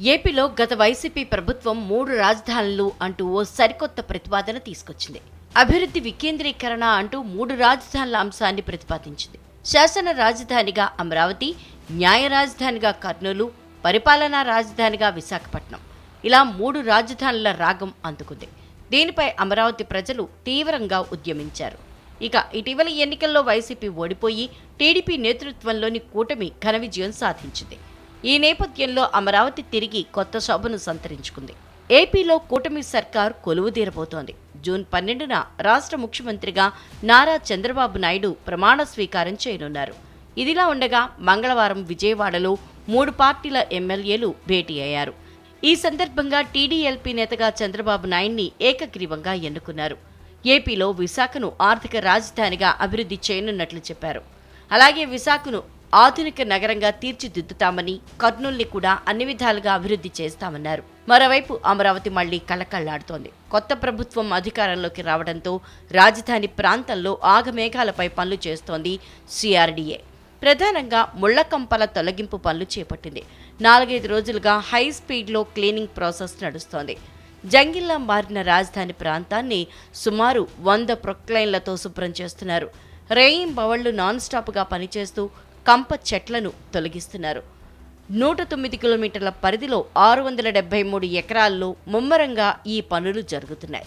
ఏపీలో గత వైసీపీ ప్రభుత్వం మూడు రాజధానులు అంటూ ఓ సరికొత్త ప్రతిపాదన తీసుకొచ్చింది. అభివృద్ధి వికేంద్రీకరణ అంటూ మూడు రాజధానుల అంశాన్ని ప్రతిపాదించింది. శాసన రాజధానిగా అమరావతి న్యాయ రాజధానిగా కర్నూలు పరిపాలనా రాజధానిగా విశాఖపట్నం. ఇలా మూడు రాజధానుల రాగం అందుకుంది. దీనిపై అమరావతి ప్రజలు తీవ్రంగా ఉద్యమించారు. ఇక ఇటీవల ఎన్నికల్లో వైసీపీ ఓడిపోయి టీడీపీ నేతృత్వంలోని కూటమి ఘన విజయం సాధించింది. ఈ నేపథ్యంలో అమరావతి తిరిగి కొత్త శోభను సంతరించుకుంది. ఏపీలో కూటమి సర్కార్ కొలువుదీరబోతోంది జూన్ పన్నెండున రాష్ట్ర ముఖ్యమంత్రిగా నారా చంద్రబాబు నాయుడు ప్రమాణ స్వీకారం చేయనున్నారు. ఇదిలా ఉండగా మంగళవారం విజయవాడలో మూడు పార్టీల ఎమ్మెల్యేలు భేటీ అయ్యారు. ఈ సందర్భంగా టీడీఎల్పీ నేతగా చంద్రబాబు నాయుడిని ఏకగ్రీవంగా ఎన్నుకున్నారు. ఏపీలో విశాఖను ఆర్థిక రాజధానిగా అభివృద్ధి చేయనున్నట్లు చెప్పారు. అలాగే విశాఖను ఆధునిక నగరంగా తీర్చిదిద్దుతామని కర్నూల్ని కూడా అన్ని విధాలుగా అభివృద్ధి చేస్తామన్నారు. మరోవైపు అమరావతి మళ్ళీ కలకళ్ళాడుతోంది కొత్త ప్రభుత్వం అధికారంలోకి రావడంతో రాజధాని ప్రాంతంలో ఆగమేఘాలపై పనులు చేస్తోంది సిఆర్డీఏ. ప్రధానంగా ముళ్ళకంపల తొలగింపు పనులు చేపట్టింది. నాలుగైదు రోజులుగా హై స్పీడ్లో క్లీనింగ్ ప్రాసెస్ నడుస్తోంది. జంగిల్లా మారిన రాజధాని ప్రాంతాన్ని సుమారు వంద ప్రొక్లైన్లతో శుభ్రం చేస్తున్నారు. రేయిం బవళ్ళు నాన్ స్టాప్గా పనిచేస్తూ కంప చెట్లను తొలగిస్తున్నారు. నూట తొమ్మిది కిలోమీటర్ల పరిధిలో ఆరు వందల డెబ్బై మూడు ఎకరాల్లో ముమ్మరంగా ఈ పనులు జరుగుతున్నాయి.